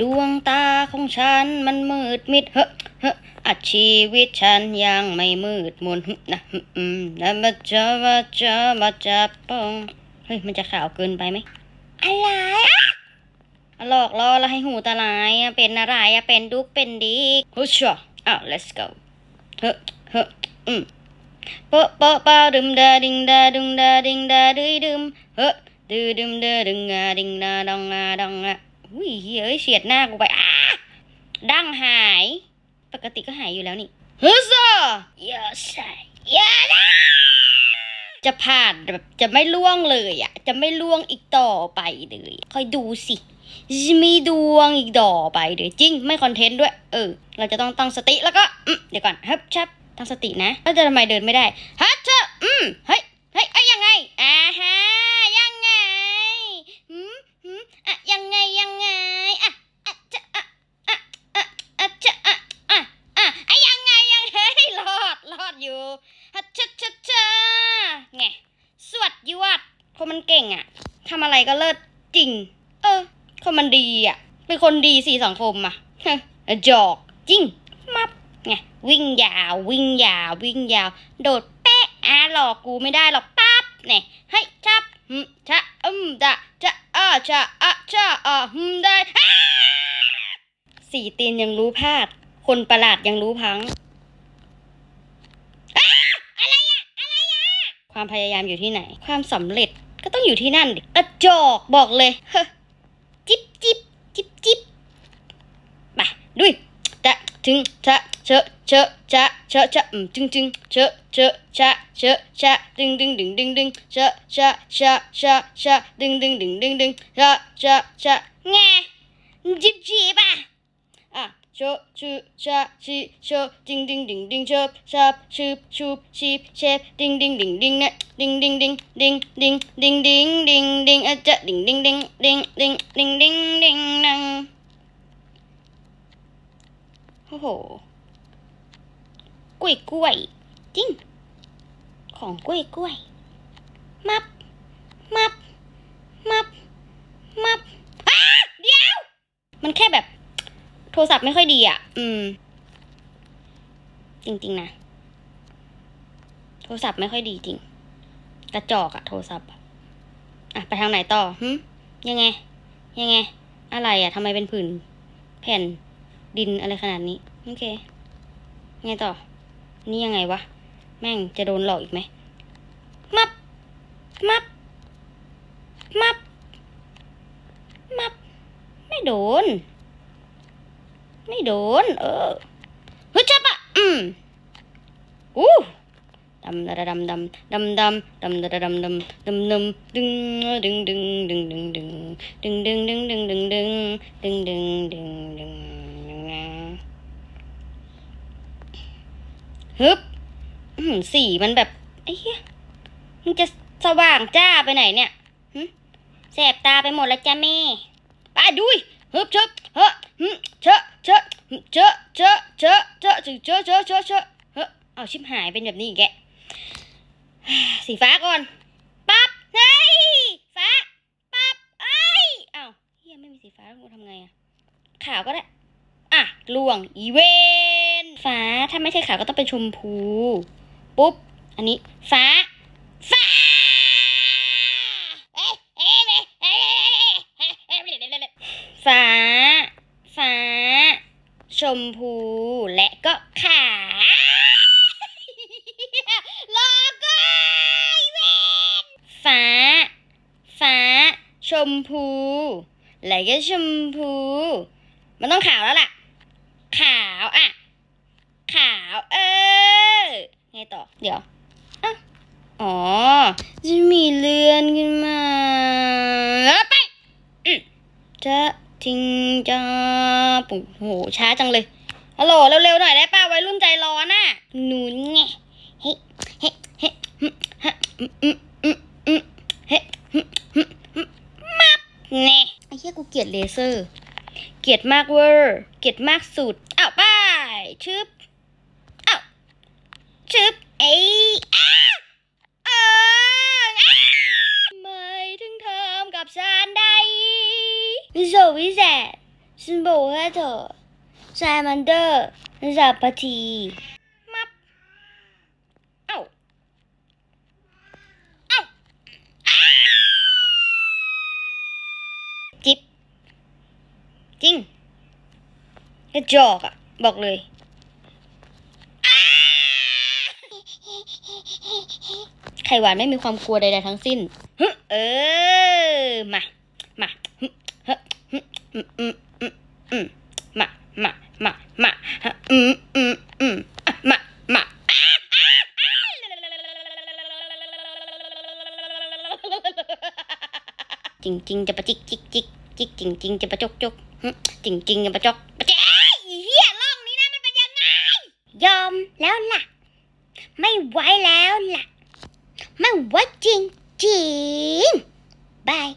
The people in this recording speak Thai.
ดวงตาของฉันมันมืดมิดเฮ้เฮ้ออะชีวิตฉันยังไม่มืดมนนะหึอืมแล้วมาเจอมาเจอมาจับปองเฮ้ยมันจะขาวเกินไปไหมอะไรอะหลอกล่อแล้วให้หูตาลายอะเป็นอะไรอะเป็นดุกเป็นดีฮึชอะอ้าว let's go เฮ้เฮ้ออืมเปะเปะเปะดึมดาดิงดาดึงดาดิงดาดึยดึมเฮ้ดือดึมดาดึงอาดิงดาดองอาดองอะ อุ้ยเฮ้ยเฉียดหน้ากูไปอ้าดั้งหาย ปกติก็หายอยู่แล้วนี่ฮึซ่าอย่าใส่อย่านะจะผ่านแบบจะไม่ล่วงเลยอะ จะไม่ล่วงอีกต่อไปเลยคอยดูสิจะมีดวงอีกต่อไปเลยจริง ไม่คอนเทนต์ด้วย เออ เราจะต้องตั้งสติแล้วก็อืมเดี๋ยวก่อนฮับชับตั้งสตินะแล้วจะทำไมเดินไม่ได้ฮับชับอืมเฮ้ยเฮ้ยเอ้ยยังไงอ่าฮะยังไงหืมหืมอะยังไงยังไงอะอะจะอะอะอะอะจะอะอะอะอะยังไงยังเฮ้ยรอดรอดอยู่ฮัชชะชะชะไงสวดยวดคนมันเก่งอะทำอะไรก็เลิศจริง เออคนมันดีอะ เป็นคนดีสี่สังคมอะฮะจอกจริง มับไงวิ่งยาววิ่งยาววิ่งยาว โดดเป๊ะอะหลอกกูไม่ได้หรอกปั๊บเนี่ยให้ยชับหืมชะอืมจะจะอ่าชะอะชะอะหืมได้สี่ตีนยังรู้พลาด คนประหลาดยังรู้พังอ้าอะไรอะอะไรอะความพยายามอยู่ที่ไหน ความสำเร็จ ก็ต้องอยู่ที่นั่นดิกระจอกบอกเลยเฮ้อจิบจิบจิบจิบไปดุยจะถึงชะเชอะเชอะชะเชอะชะอืมจึงจึงเชอะเชอะชะเชอะชะดึงดึงดึงดึงดึงเชอะชะชะชะชะดึงดึงดึงดึงดึงชะชะชะแงจิบจิบอะอะ โชชูชะชีโชดิงดิงดิงดิงเชบชับชูบชูบชีบเชฟดิงดิงดิงดิงเนี่ยดิงดิงดิงดิงดิงดิงดิงดิงดิงอะจะดิงดิงดิงดิงดิงดิงดิงดิงนังโอ้โหกล้วยกล้วยจริงของกล้วยกล้วยมับมับมับมับอ้าเดี๋ยว มันแค่แบบ โทรศัพท์ไม่ค่อยดีอะ อืม จริง ๆ นะ โทรศัพท์ไม่ค่อยดีจริง กระจอกอะโทรศัพท์ อะ ไปทางไหนต่อหึยังไง ยังไง อะไรอะทำไมเป็นผื่นแผ่นดินอะไรขนาดนี้ โอเค ไงต่อ นี่ยังไงวะ แม่งจะโดนหลอกอีกไหม มับ มับ มับ มับ ไม่โดน ไม่โดน เออฮึจับอะอืมอู้ดำดำดำดำดำดำดำดำดำดำดำดำดึงดึงดึงดึงดึงดึงดึงดึงดึงดึงดึงดึงดึงดึงดึงดึงดึงฮึบสีมันแบบไอ้เหี้ยมันจะสว่างจ้าไปไหนเนี่ยแสบตาไปหมดแล้วจ้าแม่ไปดุย ฮึบชะฮะฮึชะชะชะชะชะชะถึงชะชะชะชะเฮ้เอาชิบหายเป็นแบบนี้แกสีฟ้าก่อนปั๊บเฮ้ยฟ้าปั๊บไอ้เอ้าเฮียไม่มีสีฟ้าแล้วกูทำไงอะขาวก็ได้อะล่วงอีเวนฟ้าถ้าไม่ใช่ขาวก็ต้องเป็นชมพูปุ๊บอันนี้ฟ้า มพูแลก็ชมพู มันต้องขาวแล้วล่ะ ขาวอะ ขาว เออ ไงต่อ เดี๋ยวอะอ๋อ จะมีเลือนขึ้นมาไปจะทิ้งจะปุ๊โห ช้าจังเลย ฮัลโหล เร็วๆหน่อยได้ป่ะวัยรุ่นใจร้อนน่ะหนูไง เฮ้ เฮ้ เฮ้ฮึฮะอืมอืมอืมอืมเฮ้ฮึฮึฮึมับแน่ไอ้ เกียกูเลียดเลเซอร์ เกลียดมากเวอร์ เกลียดมากสุดอ้าวไปชึบอ้าวชึบเอ้ยอ้าเอออ้าไม่ถึงทำกับฉันได้ so is that ฉันบอกให้เธอแซมันเดอร์สับปะทีมับเอ้าเอ้าอ้าจิ๊บ จริงกระจอกอะบอกเลยไข่หวานไม่มีความกลัวใดๆทั้งสิ้นเออ มา มามอืมอืมอืมมามา มา มาอืมอืมอืมมา มาอ้าอ้าอ้าจริงจริงๆจะประจิกจิกจิกจิกจริงจริงๆจะประจกจก จริงจริงอย่าประจกประเจ๊เฮียร่องนี้นะมันเป็นยังไง ยอมแล้วล่ะ ไม่ไหวแล้วล่ะ ไม่ไหวจริงจริงบาย